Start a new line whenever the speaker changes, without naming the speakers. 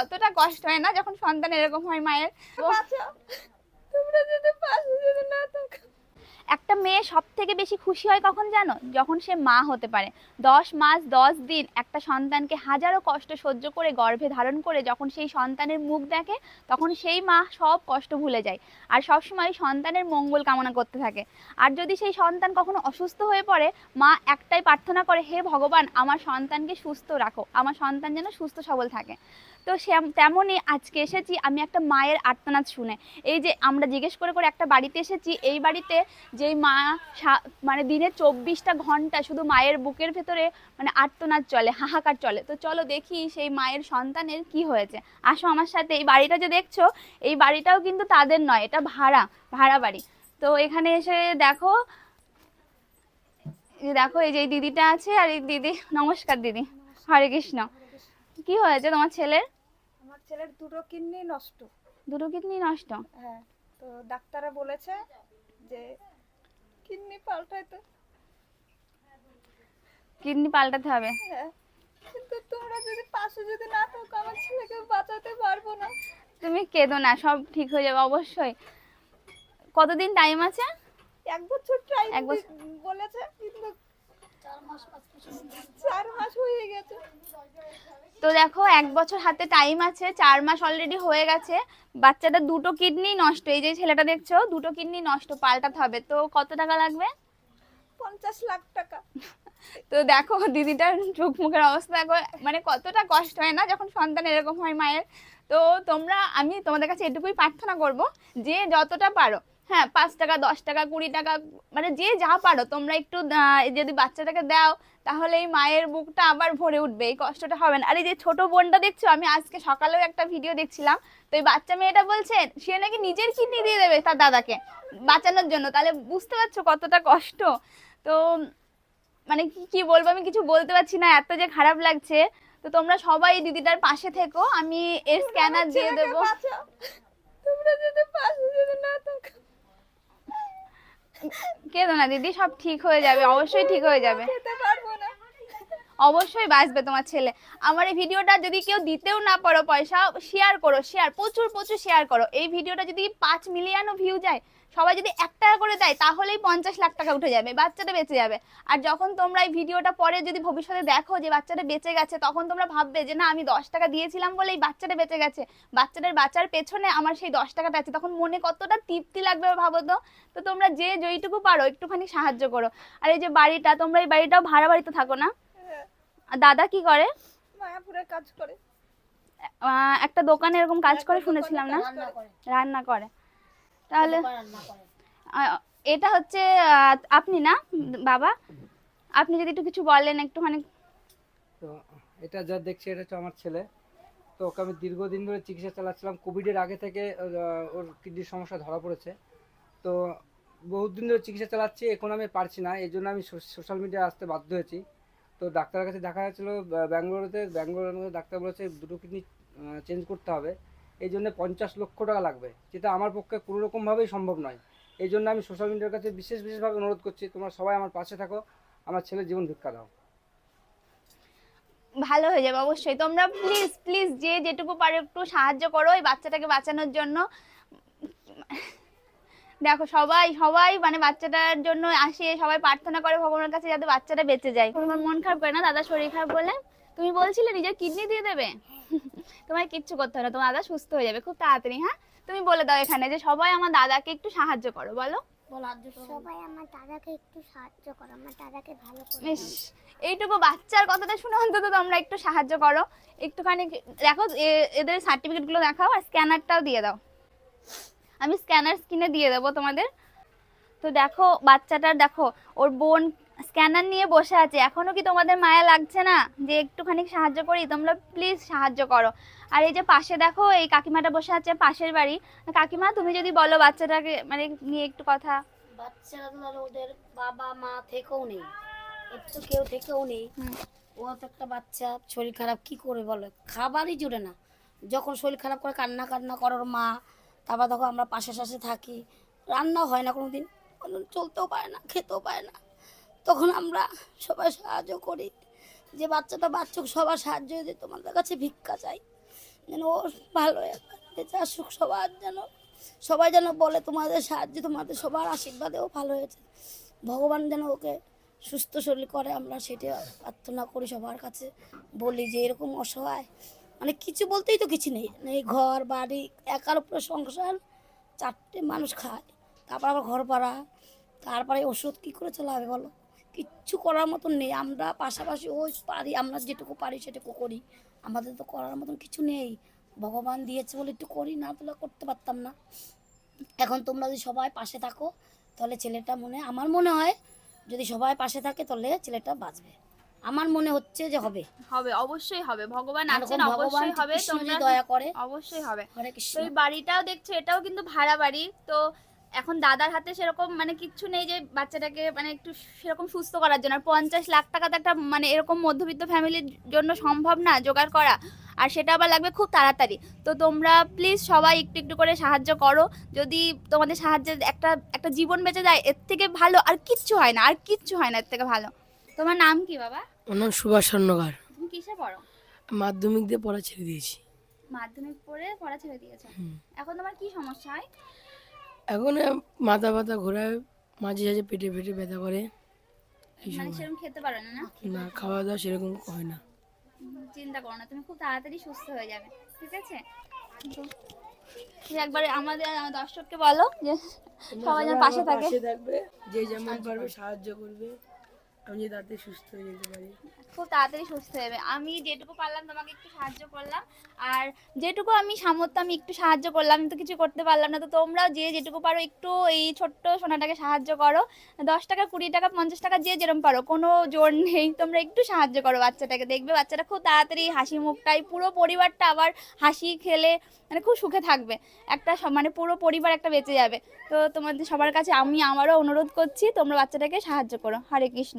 কতটা কষ্ট হয় না যখন সন্তান এরকম হয় মায়ের। তোমরা যদি পাশে যদি না থাকো। একটা মেয়ে সব থেকে বেশি খুশি হয় কখন জানো? যখন সে মা হতে পারে। দশ মাস, দশ দিন একটা সন্তানকে হাজারো কষ্ট সহ্য করে, গর্ভে ধারণ করে যখন সেই সন্তানের মুখ দেখে, তখন সেই মা সব কষ্ট ভুলে যায়। আর সবসময় সন্তানের মঙ্গল কামনা করতে থাকে। আর যদি সেই সন্তান কখনো অসুস্থ হয়ে পড়ে, মা একটাই প্রার্থনা করে, হে ভগবান, আমার সন্তানকে সুস্থ রাখো। আমার সন্তান যেন সুস্থ সবল থাকে। তো সে তেমনই আজকে এসেছি আমি একটা মায়ের আর্তনাদ শুনে। এই যে আমরা জিজ্ঞেস করে করে একটা বাড়িতে এসেছি, এই বাড়িতে যেই মা মানে দিনে চব্বিশটা ঘণ্টা শুধু মায়ের বুকের ভেতরে মানে আর্তনাদ চলে হাহাকার চলে। তো চলো দেখি সেই মায়ের সন্তানের কি হয়েছে। আসো আমার সাথে এই বাড়িটা যে দেখছ এই বাড়িটাও কিন্তু তাদের নয় এটা ভাড়া ভাড়া বাড়ি। তো এখানে এসে দেখো দেখো এই যে দিদিটা আছে আর এই দিদি নমস্কার দিদি হরে কৃষ্ণ। কি হয়েছে তোমার ছেলের?
আমার ছেলের দুটো কিডনি নষ্ট।
দুটো কিডনি নষ্ট?
হ্যাঁ তো ডাক্তাররা বলেছে যে পাল্টাইতে।
কিডনি পাল্টাতে হবে?
হ্যাঁ কিন্তু তোমরা যদি পাশে যদি না থাকো আমার ছেলেকে বাঁচাতে পারব না।
তুমি কেঁদো না সব ঠিক হয়ে যাবে অবশ্যই। কতদিন টাইম আছে?
এক বছর টাইম
এক বছর।
বলেছে কিন্তু চার মাস হয়ে গেছে।
তো দেখো এক বছর হাতে টাইম আছে চার মাস অলরেডি হয়ে গেছে। বাচ্চাটা দুটো কিডনি নষ্ট এই যে ছেলেটা দেখছ দুটো কিডনি নষ্ট পাল্টাতে হবে। তো কত টাকা লাগবে?
পঞ্চাশ লাখ টাকা।
তো দেখো দিদিটার চোখ মুখের অবস্থা দেখো মানে কতটা কষ্ট হয় না যখন সন্তান এরকম হয় মায়ের। তো তোমরা আমি তোমাদের কাছে এটুকুই প্রার্থনা করব যে যতটা পারো হ্যাঁ পাঁচ টাকা দশ টাকা কুড়ি টাকা মানে যে যা পারো তোমরা একটু যদি বাচ্চাটাকে দাও তাহলে এই মায়ের বুকটা আবার ভরে উঠবে এই কষ্টটা হবে না। আর এই যে ছোট বোনটা দেখছ আমি আজকে সকালেও একটা ভিডিও দেখছিলাম তো এই বাচ্চা মেয়েটা বলছে সে নাকি নিজের কিডনি দিয়ে দেবে তার দাদাকে বাঁচানোর জন্য। তাহলে বুঝতে পারছ কতটা কষ্ট। তো মানে কি কি বলব আমি কিছু বলতে পারছি না এত যে খারাপ লাগছে। তো তোমরা সবাই দিদিটার পাশে থেকো আমি এর স্ক্যানার দিয়ে দেবো।
তোমরা যদি পাশে যদি না থাকো।
না দিদি সব ঠিক হয়ে যাবে অবশ্যই ঠিক হয়ে যাবে।
খেতে পারব না।
অবশ্যই বাঁচবে তোমার ছেলে। আমার এই ভিডিওটা যদি কেউ দিতেও না পারো পয়সা শেয়ার করো শেয়ার প্রচুর প্রচুর শেয়ার করো। এই ভিডিওটা যদি পাঁচ মিলিয়নও ভিউ যায়, সবাই যদি এক টাকা করে দেয়, তাহলেই পঞ্চাশ লাখ টাকা উঠে যাবে, বাচ্চাটা বেঁচে যাবে। আর যখন তোমরা এই ভিডিওটা পরে যদি ভবিষ্যতে দেখো যে বাচ্চাটা বেঁচে গেছে, তখন তোমরা ভাববে যে, না, আমি দশ টাকা দিয়েছিলাম বলে এই বাচ্চাটা বেঁচে গেছে। বাচ্চাটার বাঁচার পেছনে আমার সেই দশ টাকাটা আছে। তখন মনে কতটা তৃপ্তি লাগবে ভাবো তো? তো তোমরা যে যেইটুকু পারো, একটুখানি সাহায্য করো। আর এই যে বাড়িটা, তোমরা এই বাড়িটাও ভাড়া বাড়িতে থাকো না? আর দাদা কি করে?
মায়াপুরে কাজ করে।
একটা দোকানে এরকম কাজ করে শুনেছিলাম না? রান্না করে। তাহলে
রান্না করে
আহ, এটা হচ্ছে আপনি না? বাবা? আপনি যদি একটু কিছু বলেন একটুখানি।
তো এটা যা দেখছি এটা হচ্ছে আমার ছেলে। তো ওকে আমি দীর্ঘদিন ধরে চিকিৎসা চালাচ্ছিলাম। কোভিডের আগে থেকে ওর কিডনির সমস্যা ধরা পড়েছে। তো বহুত দিন ধরে চিকিৎসা চালাচ্ছি এখন আমি পারছি না। এই জন্য আমি সোশ্যাল মিডিয়ায় আসতে বাধ্য হয়েছি। তো ডাক্তারের কাছে দেখা বা- ব্যাঙ্গালোরেতে, ব্যাঙ্গালোরের ডাক্তার বলেছে দুটো কিডনি চেঞ্জ করতে হবে। এই জন্য পঞ্চাশ লক্ষ টাকা লাগবে, যেটা আমার পক্ষে কোনো রকমভাবেই সম্ভব নয়। এই জন্য আমি সোশ্যাল মিডিয়ার কাছে বিশেষ, বিশেষভাবে অনুরোধ করছি, তোমরা সবাই আমার পাশে থাকো, আমার ছেলের জীবন ভিক্ষা দাও।
ভালো হয়ে যাবে, অবশ্যই। তোমরা প্লিজ প্লিজ যে যেটুকু পারো একটু সাহায্য করো এই বাচ্চাটাকে বাঁচানোর জন্য। দেখো সবাই সবাই মানে বাচ্চাটার জন্য আসে সবাই প্রার্থনা করে ভগবানের কাছে যাতে বাচ্চাটা বেঁচে যায়। তোমার মন খারাপ করে না দাদা শরীর খারাপ বলে? তুমি বলছিলে নিজের কিডনি দিয়ে দেবে? তোমার কিচ্ছু করতে হবে না তোমার দাদা সুস্থ হয়ে যাবে খুব তাড়াতাড়ি হ্যাঁ? তুমি বলে দাও এখানে যে সবাই আমার দাদাকে একটু সাহায্য করো বলো।
সবাই আমার দাদাকে একটু সাহায্য করো আমার দাদাকে ভালো করে
এইটুকু বাচ্চার কথাটা শুনে অন্তত তোমরা একটু সাহায্য করো। একটুখানি দেখো এ- এদের সার্টিফিকেটগুলো দেখাও আর স্ক্যানারটাও দিয়ে দাও। আমি স্ক্যানার স্ক্রিনে দিয়ে দেবো তোমাদের। তো দেখো বাচ্চাটার দেখো ওর বোন স্ক্যানার নিয়ে বসে আছে। এখনও কি তোমাদের মায়া লাগছে না যে একটুখানি সাহায্য করি? তোমরা প্লিজ সাহায্য করো। আর এই যে পাশে দেখো এই কাকিমাটা বসে আছে পাশের বাড়ি। কাকিমা তুমি যদি বলো বাচ্চাটাকে মানে নিয়ে একটু কথা।
বাচ্চারা তো ধরো ওদের বাবা মা থেকেও নেই। একটু কেউ থেকেও নেই। ও তো একটা বাচ্চা শরীর খারাপ কি করে বলো? খাবারই জুড়ে না। যখন শরীর খারাপ করে কান্না কান্না করার মা তারপর দেখো আমরা পাশে পাশে থাকি, রান্নাও হয় না কোনোদিন কোনোদিন চলতেও পারে না, খেতেও পারে না। তখন আমরা সবাই সাহায্য করি, যে বাচ্চাটা বাচ্চা সবার সাহায্য যে তোমাদের কাছে ভিক্ষা চাই, যেন ও ভালো বেঁচে আসুক, সবার যেন, সবাই যেন বলে তোমাদের সাহায্যে, তোমাদের সবার আশীর্বাদেও ভালো হয়েছে। ভগবান যেন ওকে সুস্থ শরীর করে, আমরা সেটা প্রার্থনা করি সবার কাছে, বলি যে এরকম অসহায় মানে কিছু বলতেই তো কিছু নেই। নেই ঘর, বাড়ি, একার উপরে সংসার, চারটে মানুষ খায়। তারপর আবার ঘর ভাড়া, তারপরে ওষুধ কী করে চলাবে বলো? কিচ্ছু করার মতন নেই। আমরা পাশাপাশি ওই পারি, আমরা যেটুকু পারি সেটুকু করি। আমাদের তো করার মতন কিছু নেই। ভগবান দিয়েছে বলে একটু করি, না তাহলে করতে পারতাম না। এখন তোমরা যদি সবাই পাশে থাকো, তাহলে ছেলেটা মনে, আমার মনে হয় যদি সবাই পাশে থাকে, তাহলে ছেলেটা বাঁচবে। আমার মনে হচ্ছে যে হবে।
হবে অবশ্যই হবে। ভগবান আছেন অবশ্যই হবে। তোমরা
দয়া করে।
অবশ্যই হবে। তো এই বাড়িটাও দেখছ এটাও কিন্তু ভাড়া বাড়ি। তো এখন দাদার হাতে সেরকম মানে কিচ্ছু নেই যে বাচ্চাটাকে মানে একটু সেরকম সুস্থ করার জন্য। আর পঞ্চাশ লাখ টাকা তো একটা মানে এরকম মধ্যবিত্ত ফ্যামিলির জন্য সম্ভব না জোগাড় করা। আর সেটা আবার লাগবে খুব তাড়াতাড়ি। তো তোমরা প্লিজ সবাই একটু একটু করে সাহায্য করো। যদি তোমাদের সাহায্যে একটা একটা জীবন বেঁচে যায় এর থেকে ভালো। আর কিচ্ছু হয় না আর কিচ্ছু হয় না এর থেকে ভালো। তোমার নাম কি বাবা?
আমার নাম সুভাষ স্বর্ণকার।
তুমি কিসে পড়ো?
মাধ্যমিক দিয়ে পড়া ছেড়ে দিয়েছি।
মাধ্যমিক পড়ে পড়া ছেড়ে দিয়েছ। এখন তোমার কি সমস্যা হয়?
এখন মাথা ব্যথা ঘোরায় মাঝে মাঝে পেটে পেটে ব্যথা করে।
মানে সেরকম খেতে পারো না না?
না খাওয়া দাওয়া সেরকম হয় না।
চিন্তা করো না তুমি খুব তাড়াতাড়ি সুস্থ হয়ে যাবে ঠিক আছে? একবার আমাদের দর্শককে বলো যে সবাই যেন পাশে থাকে।
থাকবে যে যেমন পারবে সাহায্য করবে। আমি যে তাতে সুস্থ হয়ে যেতে পারি।
খুব তাড়াতাড়ি সুস্থ যাবে। আমি যেটুকু পারলাম তোমাকে একটু সাহায্য করলাম। আর যেটুকু আমি সামর্থ্য, আমি একটু সাহায্য করলাম। তো কিছু করতে পারলাম না। তো তোমরাও যে যেটুকু পারো, একটু এই ছোট্ট সোনাটাকে সাহায্য করো। দশ টাকা, কুড়ি টাকা, পঞ্চাশ টাকা, যে যেরকম পারো, কোনো জোর নেই। তোমরা একটু সাহায্য করো বাচ্চাটাকে। দেখবে বাচ্চাটা খুব তাড়াতাড়ি হাসি মুখটাই পুরো পরিবারটা আবার হাসি খেলে মানে খুব সুখে থাকবে। একটা মানে পুরো পরিবার একটা বেঁচে যাবে। তো তোমাদের সবার কাছে আমি আমারও অনুরোধ করছি, তোমরা বাচ্চাটাকে সাহায্য করো। হরে কৃষ্ণ।